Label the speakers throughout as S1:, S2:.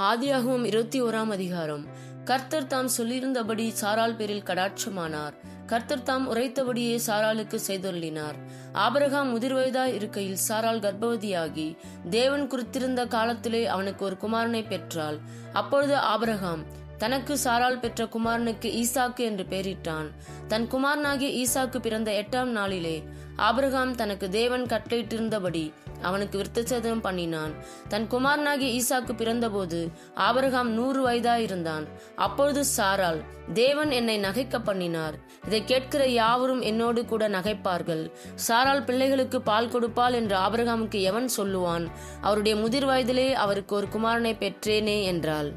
S1: ஆதியாகவும் இருபத்தி ஓராம் அதிகாரம். கர்த்தர் தாம் சொல்லியிருந்தபடி சாரால் பேரில் கடாட்சமானார். கர்த்தர் தாம் உரைத்தபடியே சாராளுக்கு செய்தொருளினார். ஆபரகாம் முதிர்வயதாய் இருக்கையில் சாரால் கர்ப்பவதியாகி தேவன் குறித்திருந்த காலத்திலே அவனுக்கு ஒரு குமாரனை பெற்றாள். அப்பொழுது ஆபரகாம் தனக்கு சாரால் பெற்ற குமாரனுக்கு ஈசாக்கு என்று பெயரிட்டான். தன் குமாரனாகிய ஈசாக்கு பிறந்த எட்டாம் நாளிலே ஆபிரகாம் தனக்கு தேவன் கட்டளையிட்டிருந்தபடி அவனுக்கு விருத்தசேதனம் பண்ணினான். தன் குமாரனாகிய ஈசாக்கு பிறந்தபோது ஆபரகாம் நூறு வயதாயிருந்தான். அப்பொழுது சாரால் தேவன் என்னை நகைக்க பண்ணினார். இதை கேட்கிற யாவரும் என்னோடு கூட நகைப்பார்கள். சாரால் பிள்ளைகளுக்கு பால் கொடுப்பாள் என்று ஆபரகாமுக்கு எவன் சொல்லுவான்? அவருடைய முதிர் வயதிலே அவருக்கு ஒரு குமாரனை பெற்றேனே என்றாள்.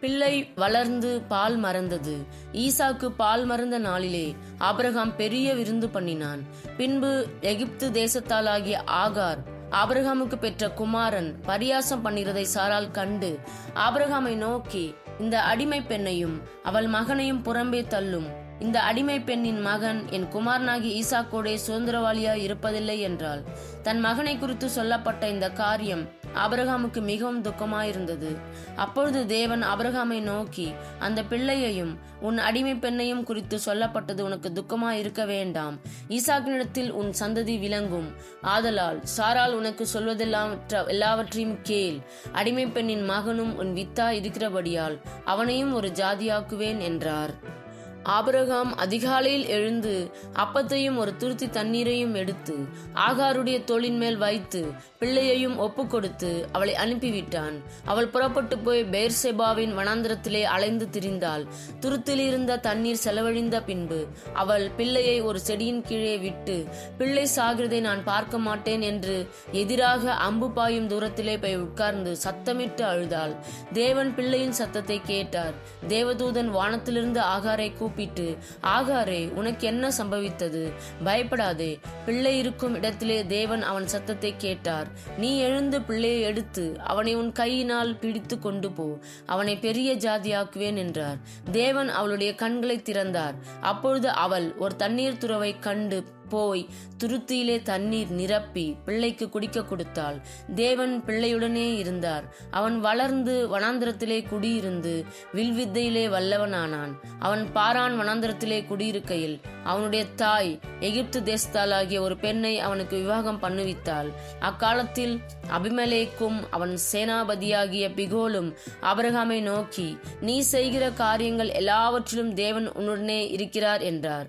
S1: பிள்ளை வளர்ந்து பால் மறந்தது. ஈசாக்கு பால் மறந்த நாளிலே ஆபிரகாம் பெரிய விருந்து பண்ணினான். பின்பு எகிப்து தேசத்தாலாகிய ஆகார் ஆபிரகாமுக்கு பெற்ற குமாரன் பரியாசம் பண்ணிறதை சாரால் கண்டு ஆபிரகாமை நோக்கி இந்த அடிமை பெண்ணையும் அவள் மகனையும் புறம்பே தள்ளும். இந்த அடிமை பெண்ணின் மகன் என் குமாரனாகி ஈசாக்கோடே சுதந்திரவாளியாய் இருப்பதில்லை என்றால் தன் மகனை குறித்து சொல்லப்பட்ட இந்த காரியம் ஆபிரகாமுக்கு மிகவும் துக்கமாயிருந்தது. அப்பொழுது தேவன் ஆபிரகாமை நோக்கி அந்த பிள்ளையையும் உன் அடிமை பெண்ணையும் குறித்து சொல்லப்பட்டது உனக்கு துக்கமாய் இருக்க வேண்டாம். ஈசாக்கினிடத்தில் உன் சந்ததி விளங்கும். ஆதலால் சாரால் உனக்கு சொல்வதெல்லாம் எல்லாவற்றையும் கேள். அடிமை பெண்ணின் மகனும் உன் வித்தா இருக்கிறபடியால் அவனையும் ஒரு ஜாதியாக்குவேன் என்றார். ஆபிரகாம் அதிகாலையில் எழுந்து அப்பத்தையும் ஒரு துருத்தி தண்ணீரையும் எடுத்து ஆகாருடைய தோளின் மேல் வைத்து பிள்ளையையும் ஒப்பு கொடுத்து அவளை அனுப்பிவிட்டான். அவள் புறப்பட்டு போய் பேர்செபாவின் வனாந்திரத்திலே அலைந்து திரிந்தாள். துருத்தில் இருந்த தண்ணீர் செலவழிந்த பின்பு அவள் பிள்ளையை ஒரு செடியின் கீழே விட்டு பிள்ளை சாகிறதை நான் பார்க்க மாட்டேன் என்று எதிராக அம்பு பாயும் தூரத்திலே போய் உட்கார்ந்து சத்தமிட்டு அழுதாள். தேவன் பிள்ளையின் சத்தத்தை கேட்டார். தேவதூதன் வானத்திலிருந்து ஆகாரை கூப்பிட்டு ஆகாரே உனக்கு என்ன சம்பவித்தது? பயப்படாதே. பிள்ளை இருக்கும் இடத்திலே தேவன் அவன் சத்தத்தை கேட்டார். நீ எழுந்து பிள்ளையை எடுத்து அவனை உன் கையினால் பிடித்து கொண்டு போ. அவனை பெரிய ஜாதியாக்குவேன் என்றார். தேவன் அவளுடைய கண்களை திறந்தார். அப்பொழுது அவள் ஒரு தண்ணீர் துறவை கண்டு போய் துருத்தியிலே தண்ணீர் நிரப்பி பிள்ளைக்கு குடிக்க கொடுத்தாள். தேவன் பிள்ளையுடனே இருந்தார். அவன் வளர்ந்து வனாந்திரத்திலே குடியிருந்து வில்வித்தையிலே வல்லவனானான். அவன் பாரான் வனாந்திரத்திலே குடியிருக்கையில் அவனுடைய தாய் எகிப்து தேசத்தாலாகிய ஒரு பெண்ணை அவனுக்கு விவாகம் பண்ணுவித்தாள். அக்காலத்தில் அபிமலேக்கும் அவன் சேனாபதியாகிய பிகோலும் அபரகாமை நோக்கி நீ செய்கிற காரியங்கள் எல்லாவற்றிலும் தேவன் உன்னுடனே இருக்கிறார் என்றார்.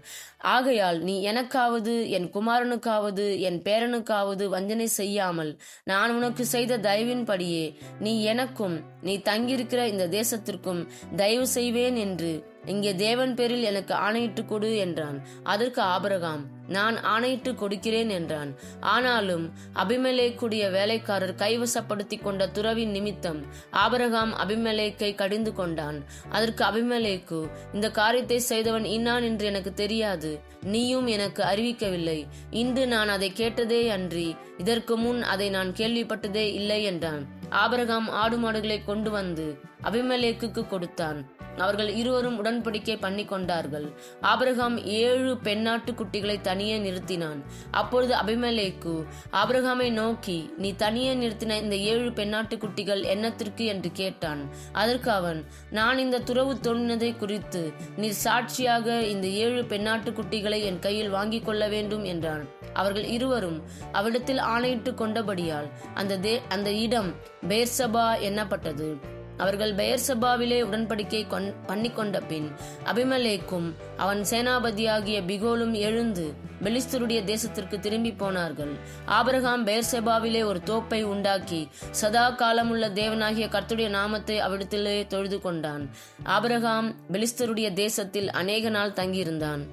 S1: ஆகையால் நீ எனக்காவது என் குமாரனுக்காவது என் பேரனுக்காவது வஞ்சனை செய்யாமல் நான் உனக்கு செய்த தயவின்படியே நீ எனக்கும் நீ தங்கியிருக்கிற இந்த தேசத்திற்கும் தயவு செய்வேன் என்று இங்கே தேவன் பேரில் எனக்கு ஆணையிட்டு கொடு என்றான். அதற்கு ஆபரகாம் நான் ஆணையிட்டு கொடுக்கிறேன் என்றான். ஆனாலும் அபிமலேக்குடைய வேலைக்காரர் கைவசப்படுத்தி கொண்ட துறவின் நிமித்தம் ஆபரகாம் அபிமலேக்கை கடிந்து கொண்டான். அதற்கு அபிமலேக்கு இந்த காரியத்தை செய்தவன் இன்னான் என்று எனக்கு தெரியாது. நீயும் எனக்கு அறிவிக்கவில்லை. இன்று நான் அதை கேட்டதே அன்றி இதற்கு முன் அதை நான் கேள்விப்பட்டதே இல்லை என்றான். ஆபரகாம் ஆடு மாடுகளை கொண்டு வந்து அபிமலேக்கு கொடுத்தான். அவர்கள் இருவரும் உடன்படிக்கை பண்ணி கொண்டார்கள் ஆபிரகாம் ஏழு பெண்ணாட்டு குட்டிகளை தனியே நிறுத்தினான். அப்பொழுது அபிமலேக்கு ஆபிரகாமை நோக்கி நீ தனியே நிறுத்தின இந்த ஏழு பெண்ணாட்டு குட்டிகள் என்னத்திற்கு? என்று கேட்டான். அதற்கு அவன் நான் இந்த துறவு தோன்றினதை குறித்து நீ சாட்சியாக இந்த ஏழு பெண்ணாட்டு குட்டிகளை என் கையில் வாங்கிக் கொள்ள வேண்டும் என்றான். அவர்கள் இருவரும் அவ்விடத்தில் ஆணையிட்டு கொண்டபடியால் அந்த தே அந்த இடம் பேர்சபா எண்ணப்பட்டது அவர்கள் பெயர் சபாவிலே உடன்படிக்கை பண்ணி கொண்ட பின் அபிமலேக்கும் அவன் சேனாபதியாகிய பிகோலும் எழுந்து பெலிஸ்தருடைய தேசத்திற்கு திரும்பி போனார்கள். ஆபரகாம் பெயர்செபாவிலே ஒரு தோப்பை உண்டாக்கி சதா காலமுள்ள தேவனாகிய கர்த்துடைய நாமத்தை அவ்விடத்திலே தொழுது கொண்டான். ஆபரகாம் பெலிஸ்தருடைய தேசத்தில் அநேக நாள் தங்கியிருந்தான்.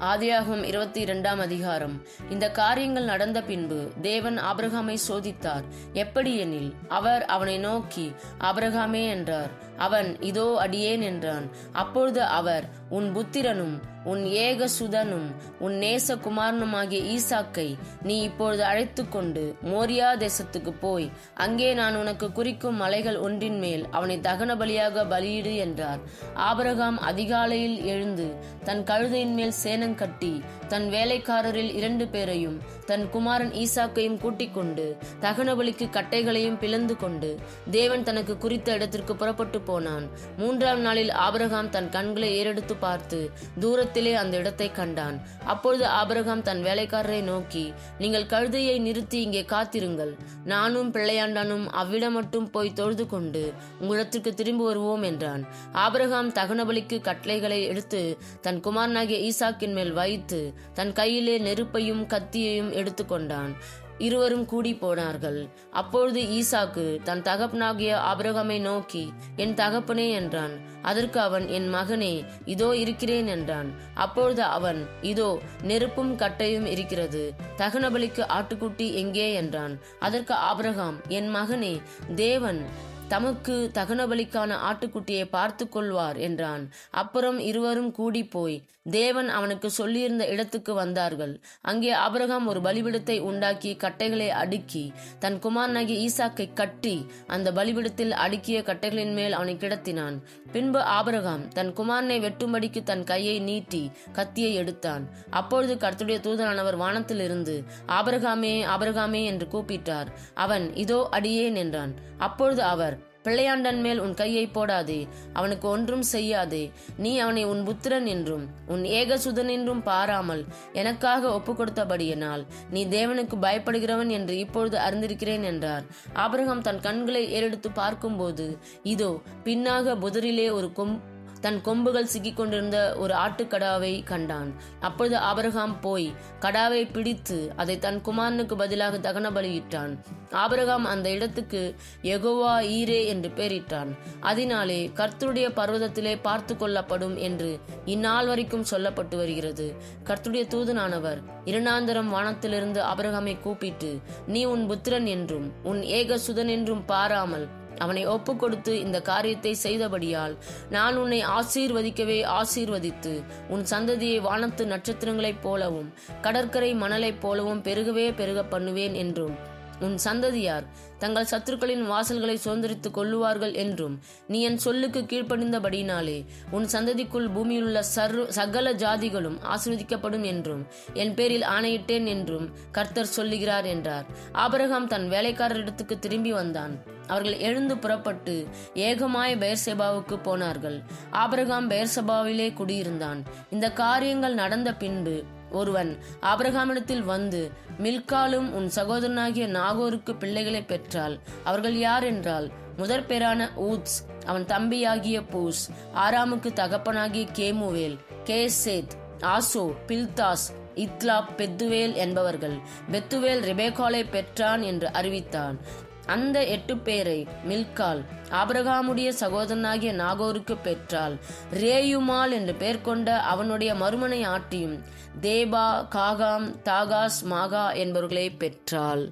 S1: ஆதியாகும் இருபத்தி இரண்டாம் அதிகாரம். இந்த காரியங்கள் நடந்த பின்பு தேவன் ஆபிரகாமை சோதித்தார். எப்படி எனில் அவர் அவனை நோக்கி ஆபிரகாமே என்றார். அவன் இதோ அடியேன் என்றான். அப்பொழுது அவர் உன் புத்திரனும் உன் ஏக சுதனும் உன் நேசகுமாரனுமாகிய ஈசாக்கை நீ இப்பொழுது அழைத்து கொண்டு மோரியா தேசத்துக்கு போய் அங்கே நான் உனக்கு குறிக்கும் மலைகள் ஒன்றின் மேல் அவனை தகன பலியாக பலியிடு என்றார். ஆபரகாம் அதிகாலையில் எழுந்து தன் கழுதையின் மேல் சேனம் கட்டி தன் வேலைக்காரரில் இரண்டு பேரையும் தன் குமாரன் ஈசாக்கையும் கூட்டிக் கொண்டு தகனபலிக்கு கட்டைகளையும் பிளந்து கொண்டு தேவன் தனக்கு குறித்த இடத்திற்கு புறப்பட்டு போனான். மூன்றாம் நாளில் ஆபரகாம் தன் கண்களை ஏறெடுத்து பார்த்து தூரத்திலே அந்த இடத்தை கண்டான். அப்பொழுது ஆபரகாம் தன் வேலைக்காரரை நோக்கி நீங்கள் கழுதையை நிறுத்தி இங்கே காத்திருங்கள். நானும் பிள்ளையாண்டானும் அவ்விடம் மட்டும் போய் தொழுது கொண்டு உங்களிடத்திற்கு திரும்பி வருவோம் என்றான். ஆபரகாம் தகனபலிக்கு கட்டளைகளை எடுத்து தன் குமாரனாகிய ஈசாக்கின் மேல் வைத்து தன் கையிலே நெருப்பையும் கத்தியையும் எடுத்துக்கொண்டான் இருவரும் கூடி போனார்கள். அப்பொழுது ஈசாக்கு தன் தகப்பனாகிய ஆபிரகமை நோக்கி என் தகப்பனே என்றான். அதற்கு அவன் என் மகனே இதோ இருக்கிறேன் என்றான். அப்பொழுது அவன் இதோ நெருப்பும் கட்டையும் இருக்கிறது. தகனபலிக்கு ஆட்டுக்குட்டி எங்கே? என்றான். அதற்கு ஆபிரகாம் என் மகனே தேவன் தமக்கு தகனபலிக்கான ஆட்டுக்குட்டியை பார்த்து கொள்வார் என்றான். அப்புறம் இருவரும் கூடி போய் தேவன் அவனுக்கு சொல்லியிருந்த இடத்துக்கு வந்தார்கள். அங்கே அபிரகாம் ஒரு பலிபிடத்தை உண்டாக்கி கட்டைகளை அடுக்கி தன் குமாரனாகி ஈசாக்கை கட்டி அந்த பலிபிடத்தில் அடுக்கிய கட்டைகளின் மேல் அவனை கிடத்தினான். பின்பு ஆபரகாம் தன் குமாரனை வெட்டும்படிக்கு தன் கையை நீட்டி கத்தியை எடுத்தான். அப்பொழுது கர்த்துடைய தூதனானவர் வானத்திலிருந்து ஆபரகாமே ஆபரகாமே என்று கூப்பிட்டார். அவன் இதோ அடியேன் என்றான். அப்பொழுது அவர் பிள்ளையாண்டன் மேல் உன் கையை போடாதே அவனுக்கு ஒன்றும் செய்யாதே. நீ அவனை உன் புத்திரன் என்றும் உன் ஏகசுதன் என்றும் பாராமல் எனக்காக ஒப்பு கொடுத்தபடியினால் நீ தேவனுக்கு பயப்படுகிறவன் என்று இப்பொழுது அறிந்திருக்கிறேன் என்றார். ஆபிரகாம் தன் கண்களை ஏறெடுத்து பார்க்கும்போது இதோ பின்னாக புதரிலே ஒரு கொம் தன் கொம்புகள் சிக்கிக் கொண்டிருந்த ஒரு ஆட்டுக்கடாவை கண்டான். அப்பொழுது ஆபரகாம் போய் கடாவை பிடித்து அதை தன் குமாரனுக்கு பதிலாக தகன பலியிட்டான். ஆபரகாம் அந்த இடத்துக்கு எகோவா ஈரே என்று பெயரிட்டான். அதனாலே கர்த்தருடைய பர்வதத்திலே பார்த்து கொள்ளப்படும் என்று இந்நாள் வரைக்கும் சொல்லப்பட்டு வருகிறது. கர்த்தருடைய தூதனானவர் இரண்டாந்தரம் வானத்திலிருந்து ஆபிரகாமை கூப்பிட்டு நீ உன் புத்திரன் என்றும் உன் ஏகசுதன் என்றும் பாராமல் அவனை ஒப்பு கொடுத்து இந்த காரியத்தை செய்தபடியால் நான் உன்னை ஆசீர்வதிக்கவே ஆசீர்வதித்து உன் சந்ததியை வானத்து நட்சத்திரங்களைப் போலவும் கடற்கரை மணலைப் போலவும் பெருகவே பெருக பண்ணுவேன் என்றும் உன் சந்ததியார் தங்கள் சத்துருக்களின் வாசல்களை சுதந்திரித்துக் கொள்ளுவார்கள் என்றும் நீ என் சொல்லுக்கு கீழ்ப்படிந்தபடியினாலே உன் சந்ததிக்குள் பூமியிலுள்ள சர்வ சகல ஜாதிகளும் ஆசிர்வதிக்கப்படும் என்றும் என் பேரில் ஆணையிட்டேன் என்றும் கர்த்தர் சொல்லுகிறார் என்றார். ஆபரகாம் தன் வேலைக்காரரிடத்துக்கு திரும்பி வந்தான். அவர்கள் எழுந்து புறப்பட்டு ஏகமாய் பெயர்செபாவுக்கு போனார்கள். ஆபரகாம் பெயர்சபாவிலே குடியிருந்தான். இந்த காரியங்கள் நடந்த பின்பு ஒருவன் ஆபிரகாமிடத்தில் வந்து மில்காலும் உன் சகோதரனாகிய நாகோருக்கு பிள்ளைகளை பெற்றாள். அவர்கள் யார் என்றால் முதற் பேரான ஊத்ஸ் அவன் தம்பியாகிய பூஸ் ஆராமுக்கு தகப்பனாகிய கேமுவேல் கேசேத் ஆசோ பில்தாஸ் இத்லா பெத்துவேல் என்பவர்கள். பெத்துவேல் ரிபேகாலை பெற்றான் என்று அறிவித்தான். அந்த எட்டு பேரை மில்கால் ஆபிரகாமுடைய சகோதரனாகிய நாகோருக்கு பெற்றாள். ரேயுமால் என்று பெயர் கொண்ட அவனுடைய மறுமனை ஆட்டியும் தேபா காகாம் தாகாஸ் மாகா என்பவர்களை பெற்றாள்.